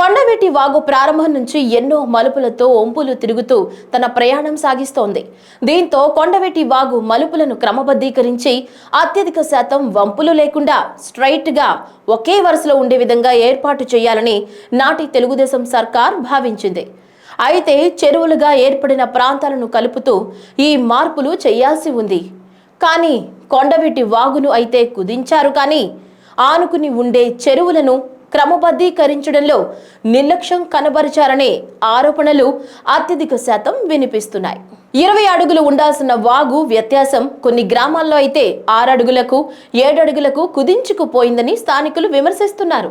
కొండవీటి వాగు ప్రారంభం నుంచి ఎన్నో మలుపులతో ఒంపులు తిరుగుతూ తన ప్రయాణం సాగిస్తోంది. దీంతో కొండవీటి వాగు మలుపులను క్రమబద్ధీకరించి అత్యధిక శాతం వంపులు లేకుండా స్ట్రైట్గా ఒకే వరుసలో ఉండే విధంగా ఏర్పాటు చేయాలని నాటి తెలుగుదేశం సర్కార్ భావించింది. అయితే చెరువులుగా ఏర్పడిన ప్రాంతాలను కలుపుతూ ఈ మార్పులు చేయాల్సి ఉంది. కానీ కొండవీటి వాగును అయితే కుదించారు కానీ ఆనుకుని ఉండే చెరువులను క్రమబద్ధీకరించడంలో నిర్లక్ష్యం కనబరిచారనే ఆరోపణలు అత్యధిక శాతం వినిపిస్తున్నాయి. ఇరవై అడుగులు ఉండాల్సిన వాగు వ్యత్యాసం కొన్ని గ్రామాల్లో అయితే ఆరడుగులకు ఏడడుగులకు కుదించుకుపోయిందని స్థానికులు విమర్శిస్తున్నారు.